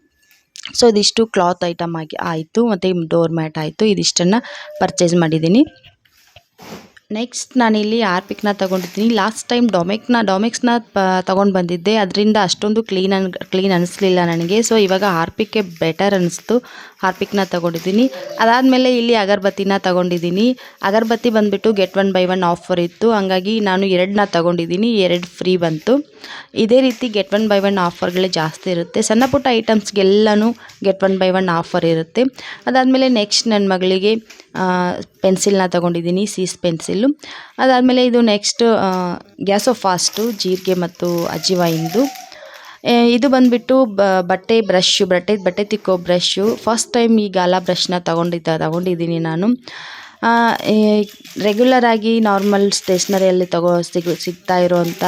ಸೊ ಇದಿಷ್ಟು ಕ್ಲಾತ್ ಐಟಮ್ ಆಗಿ ಆಯಿತು, ಮತ್ತು ಡೋರ್ ಮ್ಯಾಟ್ ಆಯಿತು. ಇದಿಷ್ಟನ್ನು ಪರ್ಚೇಸ್ ಮಾಡಿದ್ದೀನಿ. ನೆಕ್ಸ್ಟ್ ನಾನಿಲ್ಲಿ ಆರ್ಪಿಕ್ನ ತೊಗೊಂಡಿದ್ದೀನಿ. ಲಾಸ್ಟ್ ಟೈಮ್ ಡೊಮೆಕ್ನ ಡೊಮೆಕ್ಸ್ನ ತೊಗೊಂಡು ಬಂದಿದ್ದೆ. ಅದರಿಂದ ಅಷ್ಟೊಂದು ಕ್ಲೀನ್ ಅನ್ ಕ್ಲೀನ್ ಅನಿಸ್ಲಿಲ್ಲ ನನಗೆ. ಸೊ ಇವಾಗ ಆರ್ಪಿಕ್ಕೆ ಬೆಟರ್ ಅನ್ನಿಸ್ತು ಹಾರ್ಪಿಕ್ನ ತೊಗೊಂಡಿದ್ದೀನಿ. ಅದಾದಮೇಲೆ ಇಲ್ಲಿ ಅಗರಬತ್ತಿನ ತೊಗೊಂಡಿದ್ದೀನಿ. ಅಗರಬತ್ತಿ ಬಂದುಬಿಟ್ಟು get one buy one offer ಇತ್ತು. ಹಂಗಾಗಿ ನಾನು ಎರಡನ್ನ ತೊಗೊಂಡಿದ್ದೀನಿ. ಎರಡು ಫ್ರೀ ಬಂತು. ಇದೇ ರೀತಿ ಗೆಟ್ ಒನ್ ಬೈ ಒನ್ ಆಫರ್ಗಳೇ ಜಾಸ್ತಿ ಇರುತ್ತೆ. ಸಣ್ಣ ಪುಟ್ಟ ಐಟಮ್ಸ್ಗೆಲ್ಲನೂ get one buy one offer ಇರುತ್ತೆ. ಅದಾದಮೇಲೆ ನೆಕ್ಸ್ಟ್ ನನ್ನ ಮಗಳಿಗೆ ಪೆನ್ಸಿಲ್ನ ತೊಗೊಂಡಿದ್ದೀನಿ, ಸೀಸ್ ಪೆನ್ಸಿಲ್ಲು. ಅದಾದಮೇಲೆ ಇದು ನೆಕ್ಸ್ಟ್ ಗ್ಯಾಸೋ ಫಾಸ್ಟು ಜೀರಿಗೆ ಮತ್ತು ಅಜಿವಾಯಿಂದು ಇದು ಬಂದುಬಿಟ್ಟು ಬಟ್ಟೆ ಬ್ರಷ್ ಬಟ್ಟೆ ಬಟ್ಟೆ ತಿಕ್ಕೋ ಬ್ರಷ್ಷು ಫಸ್ಟ್ ಟೈಮ್ ಈ ಗಾಲ ಬ್ರಷ್ನ ತಗೊಂಡಿದ್ದ, ತಗೊಂಡಿದ್ದೀನಿ ನಾನು. ರೆಗ್ಯುಲರಾಗಿ ನಾರ್ಮಲ್ ಸ್ಟೇಷ್ನರಿಯಲ್ಲಿ ತಗೋ, ಸಿಗು, ಸಿಗ್ತಾ ಇರೋವಂಥ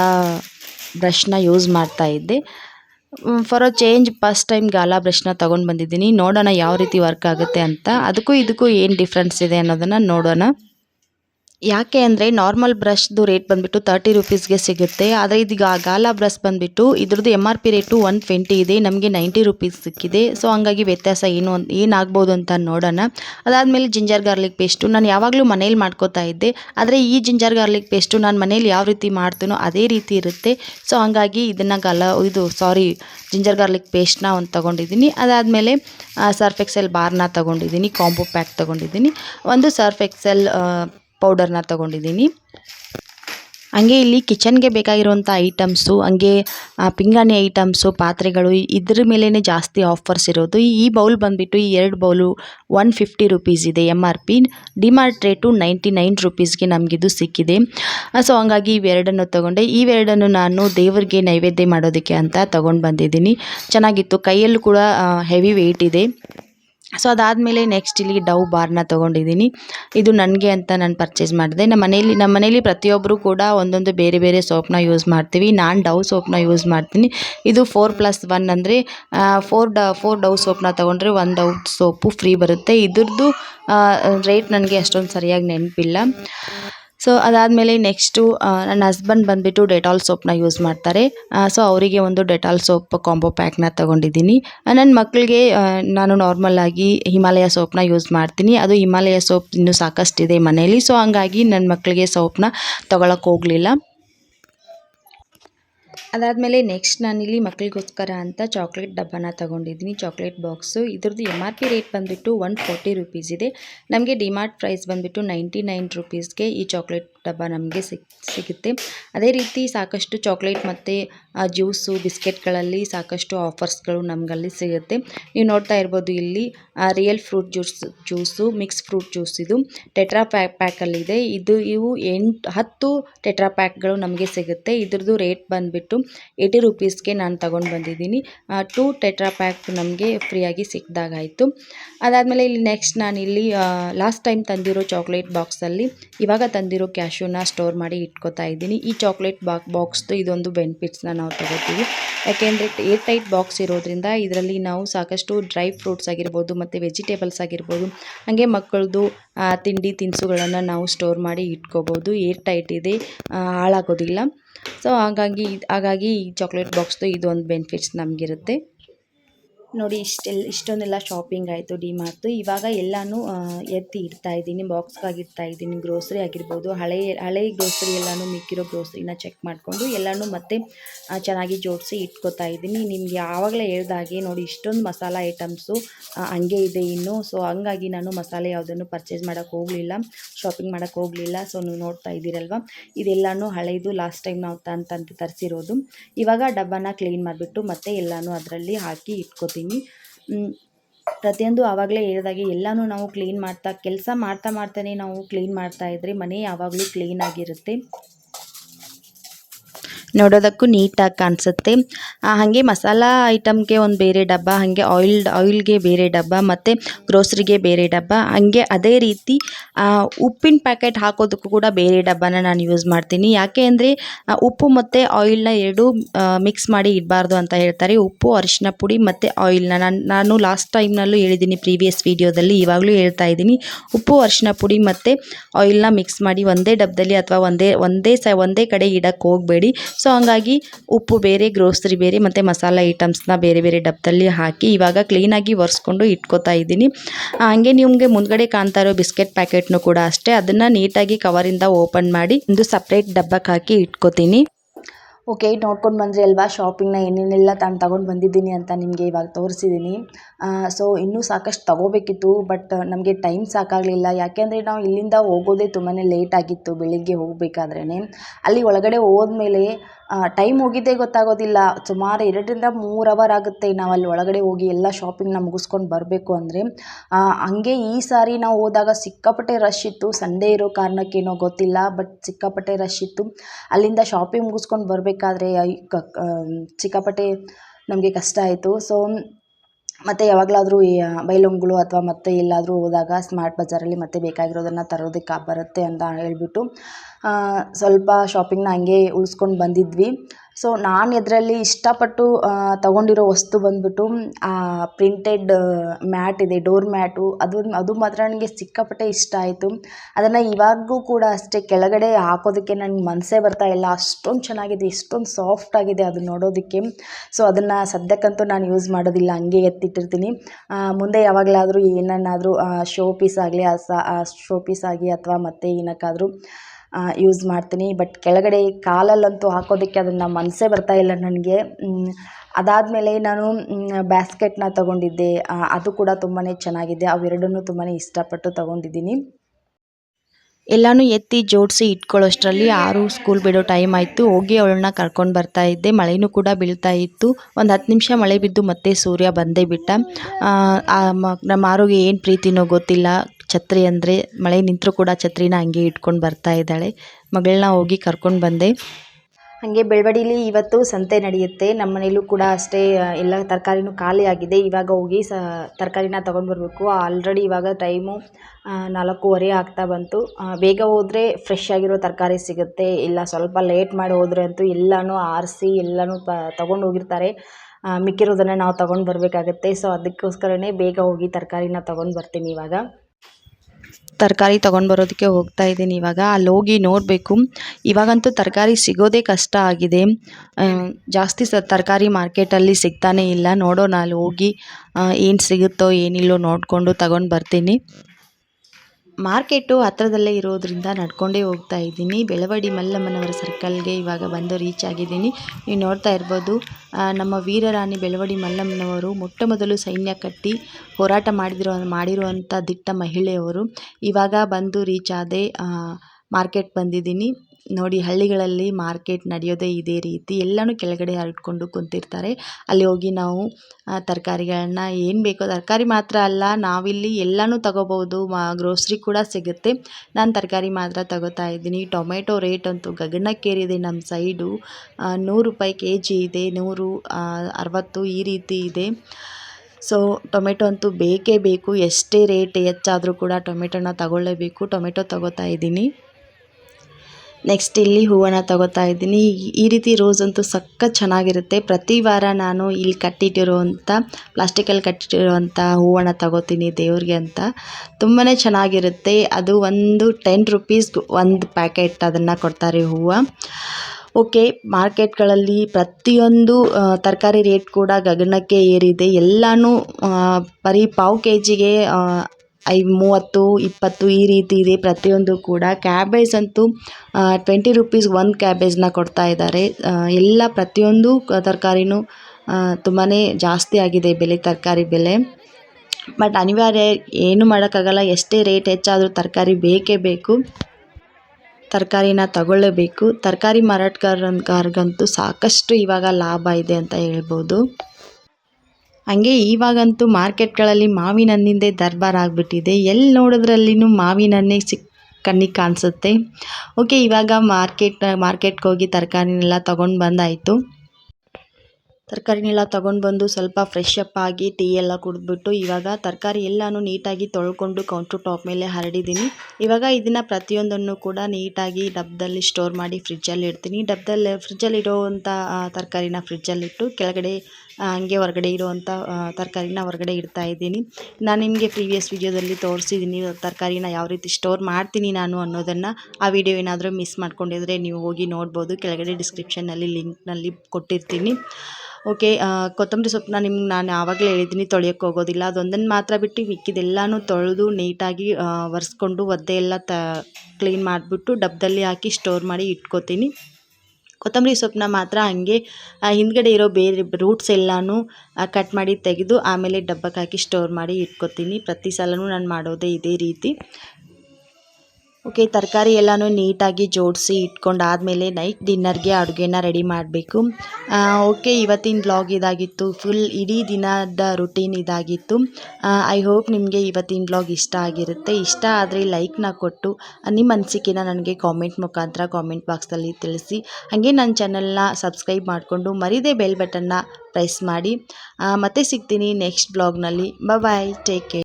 ಬ್ರಷ್ನ ಯೂಸ್ ಮಾಡ್ತಾ ಇದ್ದೆ. For a change first time Gala ಬ್ರಷ್ನ ತೊಗೊಂಡು ಬಂದಿದ್ದೀನಿ. ನೋಡೋಣ ಯಾವ ರೀತಿ ವರ್ಕ್ ಆಗುತ್ತೆ ಅಂತ. ಅದಕ್ಕೂ ಇದಕ್ಕೂ ಏನು ಡಿಫ್ರೆನ್ಸ್ ಇದೆ ಅನ್ನೋದನ್ನು ನೋಡೋಣ. ಯಾಕೆ ಅಂದರೆ ನಾರ್ಮಲ್ ಬ್ರಷ್ದು ರೇಟ್ ಬಂದುಬಿಟ್ಟು ತರ್ಟಿ ರುಪೀಸ್ಗೆ ಸಿಗುತ್ತೆ. ಆದರೆ ಇದೀಗ ಗಾಲ ಬ್ರಷ್ ಬಂದುಬಿಟ್ಟು ಇದ್ರದ್ದು M R P rate one twenty ಇದೆ, ನಮಗೆ ನೈಂಟಿ ರುಪೀಸ್ ಸಿಕ್ಕಿದೆ. ಸೊ ಹಂಗಾಗಿ ವ್ಯತ್ಯಾಸ ಏನು ಏನಾಗ್ಬೋದು ಅಂತ ನೋಡೋಣ. ಅದಾದಮೇಲೆ ಜಿಂಜರ್ ಗಾರ್ಲಿಕ್ ಪೇಸ್ಟು ನಾನು ಯಾವಾಗಲೂ ಮನೇಲಿ ಮಾಡ್ಕೋತಾ ಇದ್ದೆ. ಆದರೆ ಈ ಜಿಂಜರ್ ಗಾರ್ಲಿಕ್ ಪೇಸ್ಟು ನಾನು ಮನೇಲಿ ಯಾವ ರೀತಿ ಮಾಡ್ತೀನೋ ಅದೇ ರೀತಿ ಇರುತ್ತೆ. ಸೊ ಹಂಗಾಗಿ ಇದನ್ನು ಗಾಲ ಇದು ಸಾರಿ ಜಿಂಜರ್ ಗಾರ್ಲಿಕ್ ಪೇಸ್ಟ್ನ ಒಂದು ತೊಗೊಂಡಿದ್ದೀನಿ. ಅದಾದಮೇಲೆ ಸರ್ಫ್ ಎಕ್ಸೆಲ್ ಬಾರ್ನ ತೊಗೊಂಡಿದ್ದೀನಿ ಕಾಂಬೋ ಪ್ಯಾಕ್ ತೊಗೊಂಡಿದ್ದೀನಿ. ಒಂದು ಸರ್ಫ್ ಎಕ್ಸೆಲ್ ಪೌಡರ್ನ ತೊಗೊಂಡಿದ್ದೀನಿ. ಹಂಗೆ ಇಲ್ಲಿ ಕಿಚನ್ಗೆ ಬೇಕಾಗಿರುವಂಥ ಐಟಮ್ಸು ಹಂಗೆ ಪಿಂಗಾಣಿ ಐಟಮ್ಸು ಪಾತ್ರೆಗಳು, ಇದ್ರ ಮೇಲೇ ಜಾಸ್ತಿ ಆಫರ್ಸ್ ಇರೋದು. ಈ ಬೌಲ್ ಬಂದುಬಿಟ್ಟು ಈ ಎರಡು ಬೌಲು ಒನ್ ಫಿಫ್ಟಿ ರುಪೀಸ್ ಇದೆ M R P DMart rate ninety nine ರುಪೀಸ್ಗೆ ನಮಗಿದು ಸಿಕ್ಕಿದೆ. ಸೊ ಹಂಗಾಗಿ ಇವೆರಡನ್ನು ತೊಗೊಂಡೆ. ಇವೆರಡನ್ನು ನಾನು ದೇವರಿಗೆ ನೈವೇದ್ಯ ಮಾಡೋದಕ್ಕೆ ಅಂತ ತೊಗೊಂಡು ಬಂದಿದ್ದೀನಿ. ಚೆನ್ನಾಗಿತ್ತು. ಕೈಯಲ್ಲೂ ಕೂಡ ಹೆವಿ ವೆಯ್ಟ್ ಇದೆ. ಸೊ ಅದಾದಮೇಲೆ ನೆಕ್ಸ್ಟ್ ಇಲ್ಲಿ ಡವ್ ಬಾರ್ನ ತೊಗೊಂಡಿದ್ದೀನಿ ಇದು ನನಗೆ ಅಂತ ನಾನು ಪರ್ಚೇಸ್ ಮಾಡಿದೆ. ನಮ್ಮ ಮನೇಲಿ ನಮ್ಮ ಮನೇಲಿ ಪ್ರತಿಯೊಬ್ಬರು ಕೂಡ ಒಂದೊಂದು ಬೇರೆ ಬೇರೆ ಸೋಪ್ನ ಯೂಸ್ ಮಾಡ್ತೀವಿ. ನಾನು ಡವ್ ಸೋಪ್ನ ಯೂಸ್ ಮಾಡ್ತೀನಿ. ಇದು ಫೋರ್ ಪ್ಲಸ್ ಒನ್ ಅಂದರೆ ಫೋರ್ ಡ ಫೋರ್ ಡವ್ ಸೋಪ್ನ ತೊಗೊಂಡ್ರೆ ಒಂದು ಡವ್ ಸೋಪು ಫ್ರೀ ಬರುತ್ತೆ. ಇದ್ರದ್ದು ರೇಟ್ ನನಗೆ ಅಷ್ಟೊಂದು ಸರಿಯಾಗಿ ನೆನಪಿಲ್ಲ. ಸೊ ಅದಾದಮೇಲೆ ನೆಕ್ಸ್ಟು ನನ್ನ ಹಸ್ಬೆಂಡ್ ಬಂದುಬಿಟ್ಟು ಡೆಟಾಲ್ ಸೋಪ್ನ ಯೂಸ್ ಮಾಡ್ತಾರೆ. ಸೊ ಅವರಿಗೆ ಒಂದು ಡೆಟಾಲ್ ಸೋಪ್ ಕಾಂಬೋ ಪ್ಯಾಕ್ನ ತೊಗೊಂಡಿದ್ದೀನಿ. ನನ್ನ ಮಕ್ಕಳಿಗೆ ನಾನು ನಾರ್ಮಲಾಗಿ ಹಿಮಾಲಯ ಸೋಪ್ನ ಯೂಸ್ ಮಾಡ್ತೀನಿ. ಅದು ಹಿಮಾಲಯ ಸೋಪ್ ಇನ್ನೂ ಸಾಕಷ್ಟಿದೆ ಮನೆಯಲ್ಲಿ ಸೊ ಹಂಗಾಗಿ ನನ್ನ ಮಕ್ಕಳಿಗೆ ಸೋಪ್ನ ತೊಗೊಳಕ್ಕೆ ಹೋಗಲಿಲ್ಲ. ಅದಾದಮೇಲೆ ನೆಕ್ಸ್ಟ್ ನಾನಿಲ್ಲಿ ಮಕ್ಕಳಿಗೋಸ್ಕರ ಅಂತ ಚಾಕ್ಲೇಟ್ ಡಬ್ಬನ ತೊಗೊಂಡಿದ್ದೀನಿ ಚಾಕ್ಲೇಟ್ ಬಾಕ್ಸು ಇದ್ರದ್ದು ಎಂ ಆರ್ ಪಿ ರೇಟ್ ಬಂದುಬಿಟ್ಟು ಒನ್ ಫೋರ್ಟಿ ರುಪೀಸ್ ಇದೆ. ನಮಗೆ ಡಿಮಾರ್ಟ್ ಪ್ರೈಸ್ ಬಂದುಬಿಟ್ಟು ನೈಂಟಿ ನೈನ್ ರುಪೀಸ್ಗೆ ಈ ಚಾಕ್ಲೇಟ್ ಡಬ್ಬ ನಮಗೆ ಸಿಕ್, ಸಿಗುತ್ತೆ. ಅದೇ ರೀತಿ ಸಾಕಷ್ಟು ಚಾಕ್ಲೇಟ್ ಮತ್ತು ಜ್ಯೂಸು, ಬಿಸ್ಕೆಟ್ಗಳಲ್ಲಿ ಸಾಕಷ್ಟು ಆಫರ್ಸ್ಗಳು ನಮಗಲ್ಲಿ ಸಿಗುತ್ತೆ. ನೀವು ನೋಡ್ತಾ ಇರ್ಬೋದು ಇಲ್ಲಿ real fruit juice, juice, mix fruit juice ಇದು ಟೆಟ್ರಾ ಪ್ಯಾಕ್ ಪ್ಯಾಕಲ್ಲಿದೆ ಇದು. ಇವು ಎಂಟು, ಹತ್ತು ಟೆಟ್ರಾ ಪ್ಯಾಕ್ಗಳು ನಮಗೆ ಸಿಗುತ್ತೆ. ಇದ್ರದ್ದು ರೇಟ್ ಬಂದುಬಿಟ್ಟು ಏಯ್ಟಿ ರುಪೀಸ್ಗೆ ನಾನು ತಗೊಂಡು ಬಂದಿದ್ದೀನಿ. ಟೂ ಟೆಟ್ರಾ ಪ್ಯಾಕ್ ನಮಗೆ ಫ್ರೀಯಾಗಿ ಸಿಕ್ಕಿದಾಗಾಯಿತು ಅದಾದಮೇಲೆ ಇಲ್ಲಿ ನೆಕ್ಸ್ಟ್ ನಾನು ಇಲ್ಲಿ ಲಾಸ್ಟ್ ಟೈಮ್ ತಂದಿರೋ ಚಾಕ್ಲೇಟ್ ಬಾಕ್ಸಲ್ಲಿ ಇವಾಗ ತಂದಿರೋ ಕ್ಯಾಶೂನ ಸ್ಟೋರ್ ಮಾಡಿ ಇಟ್ಕೋತಾ ಇದ್ದೀನಿ. ಈ ಚಾಕ್ಲೇಟ್ ಬಾಕ್ ಬಾಕ್ಸ್ದು ಇದೊಂದು ಬೆನಿಫಿಟ್ಸ್ನ ನಾವು ತಗೋತೀವಿ. ಯಾಕೆಂದರೆ ಏರ್ ಟೈಟ್ ಬಾಕ್ಸ್ ಇರೋದ್ರಿಂದ ಇದರಲ್ಲಿ ನಾವು ಸಾಕಷ್ಟು ಡ್ರೈ ಫ್ರೂಟ್ಸ್ ಆಗಿರ್ಬೋದು ಮತ್ತು ವೆಜಿಟೇಬಲ್ಸ್ ಆಗಿರ್ಬೋದು, ಹಾಗೆ ಮಕ್ಕಳದು ತಿಂಡಿ ತಿನಿಸುಗಳನ್ನು ನಾವು ಸ್ಟೋರ್ ಮಾಡಿ ಇಟ್ಕೋಬೋದು. ಏರ್ ಟೈಟ್ ಇದೆ ಹಾಳಾಗೋದಿಲ್ಲ. ಸೊ ಹಾಗಾಗಿ ಹಾಗಾಗಿ ಈ ಚಾಕ್ಲೇಟ್ ಬಾಕ್ಸ್ದು ಇದೊಂದು ಬೆನಿಫಿಟ್ಸ್ ನಮಗಿರುತ್ತೆ. ನೋಡಿ ಇಷ್ಟೆಲ್ಲ ಇಷ್ಟೊಂದೆಲ್ಲ ಶಾಪಿಂಗ್ ಆಯಿತು ಡಿ ಮಾರ್ತು ಇವಾಗ ಎಲ್ಲನೂ ಎತ್ತಿ ಇಡ್ತಾ ಇದ್ದೀನಿ ಬಾಕ್ಸ್ಗಾಗಿ ಇಡ್ತಾ ಇದ್ದೀನಿ. ಗ್ರೋಸರಿ ಆಗಿರ್ಬೋದು, ಹಳೆ ಹಳೆ ಗ್ರೋಸರಿ ಎಲ್ಲನೂ ಮಿಕ್ಕಿರೋ ಗ್ರೋಸರಿನ ಚೆಕ್ ಮಾಡಿಕೊಂಡು ಎಲ್ಲನೂ ಮತ್ತೆ ಚೆನ್ನಾಗಿ ಜೋಡಿಸಿ ಇಟ್ಕೋತಾ ಇದ್ದೀನಿ. ನಿಮ್ಗೆ ಯಾವಾಗಲೇ ಹೇಳ್ದಾಗೆ ನೋಡಿ, ಇಷ್ಟೊಂದು ಮಸಾಲ ಐಟಮ್ಸು ಹಂಗೆ ಇದೆ ಇನ್ನು. ಸೊ ಹಂಗಾಗಿ ನಾನು ಮಸಾಲೆ ಯಾವುದನ್ನು ಪರ್ಚೇಸ್ ಮಾಡೋಕ್ಕೆ ಹೋಗಲಿಲ್ಲ ಶಾಪಿಂಗ್ ಮಾಡೋಕ್ಕೆ ಹೋಗಲಿಲ್ಲ. ಸೊ ನೀವು ನೋಡ್ತಾ ಇದ್ದೀರಲ್ವ? ಇದೆಲ್ಲನೂ ಹಳೆಯದು ಲಾಸ್ಟ್ ಟೈಮ್ ನಾವು ತಂದು ತರಿಸಿರೋದು. ಇವಾಗ ಡಬ್ಬನ ಕ್ಲೀನ್ ಮಾಡಿಬಿಟ್ಟು ಮತ್ತೆ ಎಲ್ಲನೂ ಅದರಲ್ಲಿ ಹಾಕಿ ಇಟ್ಕೋತೀನಿ. ಮ್, ಪ್ರತಿಯೊಂದು ಆವಾಗಲೇ ಹೇಳಿದಾಗೆ ಎಲ್ಲನೂ ನಾವು ಕ್ಲೀನ್ ಮಾಡ್ತಾ ಕೆಲಸ ಮಾಡ್ತಾ ಮಾಡ್ತಾನೆ ನಾವು ಕ್ಲೀನ್ ಮಾಡ್ತಾ ಇದ್ದರೆ ಮನೆ ಯಾವಾಗಲೂ ಕ್ಲೀನಾಗಿರುತ್ತೆ ನೋಡೋದಕ್ಕೂ ನೀಟಾಗಿ ಕಾಣಿಸುತ್ತೆ. ಹಾಗೆ ಮಸಾಲ ಐಟಮ್ಗೆ ಒಂದು ಬೇರೆ ಡಬ್ಬ, ಹಾಗೆ ಆಯಿಲ್ಡ್, ಆಯಿಲ್ಗೆ ಬೇರೆ ಡಬ್ಬ, ಮತ್ತು ಗ್ರೋಸ್ರಿಗೆ ಬೇರೆ ಡಬ್ಬ. ಹಾಗೆ ಅದೇ ರೀತಿ ಉಪ್ಪಿನ ಪ್ಯಾಕೆಟ್ ಹಾಕೋದಕ್ಕೂ ಕೂಡ ಬೇರೆ ಡಬ್ಬನ ನಾನು ಯೂಸ್ ಮಾಡ್ತೀನಿ. ಯಾಕೆ ಅಂದರೆ ಉಪ್ಪು ಮತ್ತು ಆಯಿಲ್ನ ಎರಡು ಮಿಕ್ಸ್ ಮಾಡಿ ಇಡಬಾರ್ದು ಅಂತ ಹೇಳ್ತಾರೆ. ಉಪ್ಪು, ಅರಿಶಿನ ಪುಡಿ ಮತ್ತು ಆಯಿಲ್ನ ನಾನು ನಾನು ಲಾಸ್ಟ್ ಟೈಮ್ನಲ್ಲೂ ಹೇಳಿದ್ದೀನಿ, ಪ್ರೀವಿಯಸ್ ವೀಡಿಯೋದಲ್ಲಿ ಇವಾಗಲೂ ಹೇಳ್ತಾ ಇದ್ದೀನಿ. ಉಪ್ಪು, ಅರಿಶಿನ ಪುಡಿ ಮತ್ತು ಆಯಿಲ್ನ ಮಿಕ್ಸ್ ಮಾಡಿ ಒಂದೇ ಡಬ್ಬದಲ್ಲಿ ಅಥವಾ ಒಂದೇ ಒಂದೇ ಸ, ಒಂದೇ ಕಡೆ ಇಡಕ್ಕೆ ಹೋಗಬೇಡಿ. ಸೊ ಹಂಗಾಗಿ ಉಪ್ಪು ಬೇರೆ ಗ್ರೋಸರಿ ಬೇರೆ, ಮತ್ತು ಮಸಾಲ ಐಟಮ್ಸ್ನ ಬೇರೆ ಬೇರೆ ಡಬ್ಬದಲ್ಲಿ ಹಾಕಿ ಇವಾಗ ಕ್ಲೀನಾಗಿ ಒರೆಸ್ಕೊಂಡು ಇಟ್ಕೋತಾ ಇದ್ದೀನಿ. ಹಂಗೆ ನಿಮಗೆ ಮುಂದ್ಗಡೆ ಕಾಣ್ತಾ ಇರೋ ಬಿಸ್ಕೆಟ್ ಪ್ಯಾಕೆಟ್ನು ಕೂಡ ಅಷ್ಟೇ. ಅದನ್ನು ನೀಟಾಗಿ ಕವರಿಂದ ಓಪನ್ ಮಾಡಿ ಒಂದು ಸಪ್ರೇಟ್ ಡಬ್ಬಕ್ಕೆ ಹಾಕಿ ಇಟ್ಕೋತೀನಿ. ಓಕೆ, ನೋಡ್ಕೊಂಡು ಬಂದ್ರಿ ಅಲ್ವಾ? ಶಾಪಿಂಗ್ನ ಏನೇನೆಲ್ಲ ತಾನು ತಗೊಂಡು ಬಂದಿದ್ದೀನಿ ಅಂತ ನಿಮಗೆ ಇವಾಗ ತೋರಿಸಿದ್ದೀನಿ ಸೊ ಇನ್ನೂ ಸಾಕಷ್ಟು ತಗೋಬೇಕಿತ್ತು ಬಟ್ ನಮಗೆ ಟೈಮ್ ಸಾಕಾಗಲಿಲ್ಲ. ಯಾಕೆಂದರೆ ನಾವು ಇಲ್ಲಿಂದ ಹೋಗೋದೇ ತುಂಬಾ ಲೇಟ್ ಆಗಿತ್ತು, ಬೆಳಿಗ್ಗೆ ಹೋಗಬೇಕಾದ್ರೇ ಅಲ್ಲಿ ಒಳಗಡೆ ಹೋದ್ಮೇಲೆ ಟೈಮ್ ಹೋಗಿದ್ದೇ ಗೊತ್ತಾಗೋದಿಲ್ಲ. ಸುಮಾರು ಎರಡರಿಂದ ಮೂರು ಅವರ್ ಆಗುತ್ತೆ ನಾವು ಅಲ್ಲಿ ಒಳಗಡೆ ಹೋಗಿ ಎಲ್ಲ ಶಾಪಿಂಗ್ನ ಮುಗಿಸ್ಕೊಂಡು ಬರಬೇಕು ಅಂದರೆ. ಹಂಗೆ ಈ ಸಾರಿ ನಾವು ಹೋದಾಗ ಸಿಕ್ಕಾಪಟ್ಟೆ ರಶ್ ಇತ್ತು. ಸಂಡೇ ಇರೋ ಕಾರಣಕ್ಕೇನೋ ಗೊತ್ತಿಲ್ಲ ಬಟ್ ಸಿಕ್ಕಾಪಟ್ಟೆ ರಶ್ ಇತ್ತು. ಅಲ್ಲಿಂದ ಶಾಪಿಂಗ್ ಮುಗಿಸ್ಕೊಂಡು ಬರಬೇಕಾದ್ರೆ ಸಿಕ್ಕಾಪಟ್ಟೆ ನಮಗೆ ಕಷ್ಟ ಆಯಿತು. ಸೊ ಮತ್ತು ಯಾವಾಗಲಾದರೂ ಈ ಬೈಲೊಂಗಲು ಅಥವಾ ಮತ್ತೆ ಎಲ್ಲಾದರೂ ಹೋದಾಗ ಸ್ಮಾರ್ಟ್ ಬಜಾರಲ್ಲಿ ಮತ್ತೆ ಬೇಕಾಗಿರೋದನ್ನು ತರೋದಕ್ಕೆ ಬರುತ್ತೆ ಅಂತ ಹೇಳ್ಬಿಟ್ಟು ಸ್ವಲ್ಪ ಶಾಪಿಂಗ್ನ ಹಂಗೆ ಉಳಿಸ್ಕೊಂಡು ಬಂದಿದ್ವಿ. ಸೊ ನಾನು ಇದರಲ್ಲಿ ಇಷ್ಟಪಟ್ಟು ತಗೊಂಡಿರೋ ವಸ್ತು ಬಂದ್ಬಿಟ್ಟು ಪ್ರಿಂಟೆಡ್ ಮ್ಯಾಟ್ ಇದೆ ಡೋರ್ ಮ್ಯಾಟು ಅದು ಅದು ಮಾತ್ರ ನನಗೆ ಸಿಕ್ಕಾಪಟ್ಟೆ ಇಷ್ಟ ಆಯಿತು. ಅದನ್ನು ಇವಾಗೂ ಕೂಡ ಅಷ್ಟೇ ಕೆಳಗಡೆ ಹಾಕೋದಕ್ಕೆ ನನಗೆ ಮನಸ್ಸೇ ಬರ್ತಾ ಇಲ್ಲ. ಅಷ್ಟೊಂದು ಚೆನ್ನಾಗಿದೆ, ಇಷ್ಟೊಂದು ಸಾಫ್ಟ್ ಆಗಿದೆ ಅದು ನೋಡೋದಕ್ಕೆ. ಸೊ ಅದನ್ನು ಸದ್ಯಕ್ಕಂತೂ ನಾನು ಯೂಸ್ ಮಾಡೋದಿಲ್ಲ. ಹಂಗೆ ಎತ್ತಿಟ್ಟಿರ್ತೀನಿ. ಮುಂದೆ ಯಾವಾಗಲಾದರೂ ಏನನ್ನಾದರೂ ಶೋ ಪೀಸ್ ಆಗಲಿ, ಆ ಶೋ ಪೀಸ್ ಆಗಿ ಅಥವಾ ಮತ್ತೆ ಏನಕ್ಕಾದರೂ ಯೂಸ್ ಮಾಡ್ತೀನಿ. ಬಟ್ ಕೆಳಗಡೆ ಕಾಲಲ್ಲಂತೂ ಹಾಕೋದಕ್ಕೆ ಅದನ್ನು ಮನಸ್ಸೇ ಬರ್ತಾ ಇಲ್ಲ ನನಗೆ. ಅದಾದಮೇಲೆ ನಾನು ಬ್ಯಾಸ್ಕೆಟ್ನ ತಗೊಂಡಿದ್ದೆ. ಅದು ಕೂಡ ತುಂಬಾ ಚೆನ್ನಾಗಿದೆ. ಅವೆರಡನ್ನು ತುಂಬಾ ಇಷ್ಟಪಟ್ಟು ತಗೊಂಡಿದ್ದೀನಿ. ಎಲ್ಲನೂ ಎತ್ತಿ ಜೋಡಿಸಿ ಇಟ್ಕೊಳ್ಳೋಷ್ಟರಲ್ಲಿ ಆರು ಸ್ಕೂಲ್ ಬಿಡೋ ಟೈಮ್ ಆಯಿತು. ಹೋಗಿ ಅವಳನ್ನ ಕರ್ಕೊಂಡು ಬರ್ತಾ ಇದ್ದೆ. ಮಳೆನೂ ಕೂಡ ಬೀಳ್ತಾ ಇತ್ತು. ಒಂದು ಹತ್ತು ನಿಮಿಷ ಮಳೆ ಬಿದ್ದು ಮತ್ತೆ ಸೂರ್ಯ ಬಂದೇ ಬಿಟ್ಟ. ನಮ್ಮ ಆರೋಗ್ಯ ಏನು ಪ್ರೀತಿನೋ ಗೊತ್ತಿಲ್ಲ. ಛತ್ರಿ ಅಂದರೆ ಮಳೆ ನಿಂತರೂ ಕೂಡ ಛತ್ರಿನ ಹಂಗೆ ಇಟ್ಕೊಂಡು ಬರ್ತಾ ಇದ್ದಾಳೆ. ಮಗಳನ್ನ ಹೋಗಿ ಕರ್ಕೊಂಡು ಬಂದೆ. ಹಾಗೆ ಬೆಳವಡಿಲಿ ಇವತ್ತು ಸಂತೆ ನಡೆಯುತ್ತೆ. ನಮ್ಮ ಮನೇಲೂ ಕೂಡ ಅಷ್ಟೇ ಎಲ್ಲ ತರಕಾರಿನೂ ಖಾಲಿ ಆಗಿದೆ. ಇವಾಗ ಹೋಗಿ ಸ, ತರಕಾರಿನ ತೊಗೊಂಡು ಬರಬೇಕು. ಆಲ್ರೆಡಿ ಇವಾಗ ಟೈಮು ನಾಲ್ಕೂವರೆ ಆಗ್ತಾ ಬಂತು. ಬೇಗ ಹೋದರೆ ಫ್ರೆಶ್ ಆಗಿರೋ ತರಕಾರಿ ಸಿಗುತ್ತೆ. ಇಲ್ಲ ಸ್ವಲ್ಪ ಲೇಟ್ ಮಾಡಿ ಹೋದರೆ ಅಂತೂ ಎಲ್ಲನೂ ಆರಿಸಿ, ಎಲ್ಲನೂ ಪ, ತೊಗೊಂಡು ಹೋಗಿರ್ತಾರೆ. ಮಿಕ್ಕಿರೋದನ್ನು ನಾವು ತೊಗೊಂಡು ಬರಬೇಕಾಗತ್ತೆ. ಸೊ, ಅದಕ್ಕೋಸ್ಕರನೇ ಬೇಗ ಹೋಗಿ ತರಕಾರಿನ ತೊಗೊಂಡು ಬರ್ತೀನಿ ಇವಾಗ. ತರಕಾರಿ ತೊಗೊಂಡು ಬರೋದಕ್ಕೆ ಹೋಗ್ತಾ ಇದ್ದೀನಿ. ಇವಾಗ ಅಲ್ಲಿ ಹೋಗಿ ನೋಡಬೇಕು. ಇವಾಗಂತೂ ತರಕಾರಿ ಸಿಗೋದೇ ಕಷ್ಟ ಆಗಿದೆ. ಜಾಸ್ತಿ ಸ ತರಕಾರಿ ಮಾರ್ಕೆಟಲ್ಲಿ ಸಿಗ್ತಾನೇ ಇಲ್ಲ. ನೋಡೋಣ ಅಲ್ಲಿ ಹೋಗಿ ಏನು ಸಿಗುತ್ತೋ ಏನಿಲ್ಲೋ ನೋಡಿಕೊಂಡು ತಗೊಂಡು ಬರ್ತೀನಿ. ಮಾರ್ಕೆಟು ಹತ್ರದಲ್ಲೇ ಇರೋದ್ರಿಂದ ನಡ್ಕೊಂಡೇ ಹೋಗ್ತಾ ಇದ್ದೀನಿ. ಬೆಳವಡಿ ಮಲ್ಲಮ್ಮನವರ ಸರ್ಕಲ್ಗೆ ಇವಾಗ ಬಂದು ರೀಚ್ ಆಗಿದ್ದೀನಿ. ನೀವು ನೋಡ್ತಾ ಇರ್ಬೋದು ನಮ್ಮ ವೀರರಾಣಿ ಬೆಳವಡಿ ಮಲ್ಲಮ್ಮನವರು ಮೊಟ್ಟ ಮೊದಲು ಸೈನ್ಯ ಕಟ್ಟಿ ಹೋರಾಟ ಮಾಡಿದಿರೋ, ಮಾಡಿರುವಂಥ ದಿಟ್ಟ ಮಹಿಳೆಯವರು ಇವಾಗ ಬಂದು ರೀಚ್ ಆದೆ ಮಾರ್ಕೆಟ್ ಬಂದಿದ್ದೀನಿ. ನೋಡಿ ಹಳ್ಳಿಗಳಲ್ಲಿ ಮಾರ್ಕೆಟ್ ನಡೆಯೋದೇ ಇದೇ ರೀತಿ ಎಲ್ಲನೂ ಕೆಳಗಡೆ ಹರಡ್ಕೊಂಡು ಕುಂತಿರ್ತಾರೆ. ಅಲ್ಲಿ ಹೋಗಿ ನಾವು ತರಕಾರಿಗಳನ್ನ ಏನು ಬೇಕೋ ತರಕಾರಿ ಮಾತ್ರ ಅಲ್ಲ, ನಾವಿಲ್ಲಿ ಎಲ್ಲನೂ ತಗೋಬೋದು ಮಾ ಗ್ರೋಸ್ರಿ ಕೂಡ ಸಿಗುತ್ತೆ. ನಾನು ತರಕಾರಿ ಮಾತ್ರ ತಗೋತಾ ಇದ್ದೀನಿ. ಟೊಮೆಟೊ ರೇಟ್ ಅಂತೂ ಗಗನಕ್ಕೇರಿದೆ ನಮ್ಮ ಸೈಡು ನೂರು ರೂಪಾಯಿ ಕೆ ಜಿ ಇದೆ, ನೂರು ಅರವತ್ತು ಈ ರೀತಿ ಇದೆ. ಸೊ ಟೊಮೆಟೊ ಅಂತೂ ಬೇಕೇ ಬೇಕು. ಎಷ್ಟೇ ರೇಟ್ ಹೆಚ್ಚಾದರೂ ಕೂಡ ಟೊಮೆಟೊನ ತಗೊಳ್ಳೇಬೇಕು. ಟೊಮೆಟೊ ತಗೋತಾ ಇದ್ದೀನಿ. ನೆಕ್ಸ್ಟ್ ಇಲ್ಲಿ ಹೂವನ್ನು ತಗೋತಾ ಇದ್ದೀನಿ. ಈ- ರೀತಿ ರೋಸ್ ಅಂತೂ ಸಖತ್ ಚೆನ್ನಾಗಿರುತ್ತೆ. ಪ್ರತಿ ವಾರ ನಾನು ಇಲ್ಲಿ ಕಟ್ಟಿಟ್ಟಿರುವಂಥ ಪ್ಲಾಸ್ಟಿಕಲ್ಲಿ ಕಟ್ಟಿಟ್ಟಿರುವಂಥ ಹೂವನ್ನು ತಗೋತೀನಿ ದೇವ್ರಿಗೆ ಅಂತ. ತುಂಬಾ ಚೆನ್ನಾಗಿರುತ್ತೆ. ಅದು ಒಂದು ಟೆನ್ ರುಪೀಸ್ ಒಂದು ಪ್ಯಾಕೆಟ್ ಅದನ್ನು ಕೊಡ್ತಾರೆ ಹೂವು. ಓಕೆ ಮಾರ್ಕೆಟ್ಗಳಲ್ಲಿ ಪ್ರತಿಯೊಂದು ತರಕಾರಿ ರೇಟ್ ಕೂಡ ಗಗನಕ್ಕೆ ಏರಿದೆ. ಎಲ್ಲನೂ ಬರೀ ಪಾವು ಕೆ ಜಿಗೆ ಐ ಮೂವತ್ತು, ಇಪ್ಪತ್ತು ಈ ರೀತಿ ಇದೆ. ಪ್ರತಿಯೊಂದು ಕೂಡ ಕ್ಯಾಬೇಜ್ ಅಂತೂ ಟ್ವೆಂಟಿ ರುಪೀಸ್ ಒಂದು ಕ್ಯಾಬೇಜ್ನ ಕೊಡ್ತಾ ಇದ್ದಾರೆ. ಎಲ್ಲ ಪ್ರತಿಯೊಂದು ತರಕಾರಿನೂ ತುಂಬಾ ಜಾಸ್ತಿ ಆಗಿದೆ ಬೆಲೆ, ತರಕಾರಿ ಬೆಲೆ. ಬಟ್ ಅನಿವಾರ್ಯ ಏನು ಮಾಡೋಕ್ಕಾಗಲ್ಲ, ಎಷ್ಟೇ ರೇಟ್ ಹೆಚ್ಚಾದರೂ ತರಕಾರಿ ಬೇಕೇ ಬೇಕು. ತರಕಾರಿನ ತಗೊಳ್ಳೇಬೇಕು. ತರಕಾರಿ ಮಾರಾಟಗಾರರಿಗಂತೂ ಸಾಕಷ್ಟು ಇವಾಗ ಲಾಭ ಇದೆ ಅಂತ ಹೇಳ್ಬೋದು. ಹಾಗೆ ಇವಾಗಂತೂ ಮಾರ್ಕೆಟ್ಗಳಲ್ಲಿ ಮಾವಿನ ಹಣ್ಣಿಂದೆ ದರ್ಬಾರ್ ಆಗಿಬಿಟ್ಟಿದೆ. ಎಲ್ಲಿ ನೋಡಿದ್ರಲ್ಲಿನೂ ಮಾವಿನ ಹಣ್ಣೇ ಸಿಕ್, ಕಣ್ಣಿಗೆ ಕಾಣಿಸುತ್ತೆ. ಓಕೆ, ಇವಾಗ ಮಾರ್ಕೆಟ್, ಮಾರ್ಕೆಟ್ಗೆ ಹೋಗಿ ತರಕಾರಿನೆಲ್ಲ ತೊಗೊಂಡು ಬಂದಾಯಿತು. ತರಕಾರಿನೆಲ್ಲ ತೊಗೊಂಡು ಬಂದು ಸ್ವಲ್ಪ ಫ್ರೆಶ್ ಅಪ್ ಆಗಿ ಟೀ ಎಲ್ಲ ಕುಡಿದ್ಬಿಟ್ಟು ಇವಾಗ ತರಕಾರಿ ಎಲ್ಲನೂ ನೀಟಾಗಿ ತೊಳ್ಕೊಂಡು ಕೌಂಟ್ರ್ ಟಾಪ್ ಮೇಲೆ ಹರಡಿದ್ದೀನಿ ಇವಾಗ ಇದನ್ನು ಪ್ರತಿಯೊಂದನ್ನು ಕೂಡ ನೀಟಾಗಿ ಡಬ್ಬದಲ್ಲಿ ಸ್ಟೋರ್ ಮಾಡಿ ಫ್ರಿಜ್ಜಲ್ಲಿ ಇಡ್ತೀನಿ. ಡಬ್ಬದಲ್ಲಿ ಫ್ರಿಜ್ಜಲ್ಲಿ ಇಡೋವಂಥ ತರಕಾರಿನ ಫ್ರಿಜ್ಜಲ್ಲಿಟ್ಟು ಕೆಳಗಡೆ ಹಂಗೆ ಹೊರಗಡೆ ಇರುವಂಥ ತರಕಾರಿನ ಹೊರಗಡೆ ಇಡ್ತಾ ಇದ್ದೀನಿ. ನಾನು ನಿಮಗೆ ಪ್ರೀವಿಯಸ್ ವಿಡಿಯೋದಲ್ಲಿ ತೋರಿಸಿದ್ದೀನಿ ತರಕಾರಿನ ಯಾವ ರೀತಿ ಸ್ಟೋರ್ ಮಾಡ್ತೀನಿ ನಾನು ಅನ್ನೋದನ್ನು. ಆ ವಿಡಿಯೋ ಏನಾದರೂ ಮಿಸ್ ಮಾಡ್ಕೊಂಡಿದ್ರೆ ನೀವು ಹೋಗಿ ನೋಡ್ಬೋದು. ಕೆಳಗಡೆ ಡಿಸ್ಕ್ರಿಪ್ಷನ್ನಲ್ಲಿ ಲಿಂಕ್ನಲ್ಲಿ ಕೊಟ್ಟಿರ್ತೀನಿ. ಓಕೆ ಕೊತ್ತಂಬರಿ ಸೊಪ್ಪನ್ನ ನಿಮ್ಗೆ ನಾನು ಆವಾಗಲೇ ಹೇಳಿದ್ದೀನಿ ತೊಳೆಯೋಕ್ಕೆ ಹೋಗೋದಿಲ್ಲ. ಅದೊಂದನ್ನು ಮಾತ್ರ ಬಿಟ್ಟು ಮಿಕ್ಕಿದೆಲ್ಲನೂ ತೊಳೆದು ನೀಟಾಗಿ ಒರೆಸ್ಕೊಂಡು ಒದ್ದೆ ಎಲ್ಲ ತ ಕ್ಲೀನ್ ಮಾಡಿಬಿಟ್ಟು ಡಬ್ಬದಲ್ಲಿ ಹಾಕಿ ಸ್ಟೋರ್ ಮಾಡಿ ಇಟ್ಕೋತೀನಿ. ಕೊತ್ತಂಬರಿ ಸೊಪ್ಪನ್ನ ಮಾತ್ರ ಹಾಗೆ ಹಿಂದುಗಡೆ ಇರೋ ಬೇರೆ ರೂಟ್ಸ್ ಎಲ್ಲನೂ ಕಟ್ ಮಾಡಿ ತೆಗೆದು ಆಮೇಲೆ ಡಬ್ಬಕ್ಕೆ ಹಾಕಿ ಸ್ಟೋರ್ ಮಾಡಿ ಇಟ್ಕೋತೀನಿ. ಪ್ರತಿ ಸಲವೂ ನಾನು ಮಾಡೋದೇ ಇದೇ ರೀತಿ. ಓಕೆ ತರಕಾರಿ ಎಲ್ಲನೂ ನೀಟಾಗಿ ಜೋಡಿಸಿ ಇಟ್ಕೊಂಡಾದಮೇಲೆ ನೈಟ್ ಡಿನ್ನರ್ಗೆ ಅಡುಗೆನ ರೆಡಿ ಮಾಡಬೇಕು. ಓಕೆ ಇವತ್ತಿನ ಬ್ಲಾಗ್ ಇದಾಗಿತ್ತು. ಫುಲ್ ಇಡೀ ದಿನದ ರುಟೀನ್ ಇದಾಗಿತ್ತು. ಐ ಹೋಪ್ ನಿಮಗೆ ಇವತ್ತಿನ ಬ್ಲಾಗ್ ಇಷ್ಟ ಆಗಿರುತ್ತೆ. ಇಷ್ಟ ಆದರೆ ಲೈಕ್ನ ಕೊಟ್ಟು ನಿಮ್ಮ ಅನಿಸಿಕೆನ ನನಗೆ ಕಾಮೆಂಟ್ ಮುಖಾಂತರ ಕಾಮೆಂಟ್ ಬಾಕ್ಸಲ್ಲಿ ತಿಳಿಸಿ. ಹಾಗೆ ನನ್ನ ಚಾನಲ್ನ ಸಬ್ಸ್ಕ್ರೈಬ್ ಮಾಡಿಕೊಂಡು ಮರಿದೇ ಬೆಲ್ ಬಟನ್ನ ಪ್ರೆಸ್ ಮಾಡಿ. ಮತ್ತೆ ಸಿಗ್ತೀನಿ ನೆಕ್ಸ್ಟ್ ಬ್ಲಾಗ್ನಲ್ಲಿ ಬಾಯ್ ಟೇಕ್ ಕೇರ್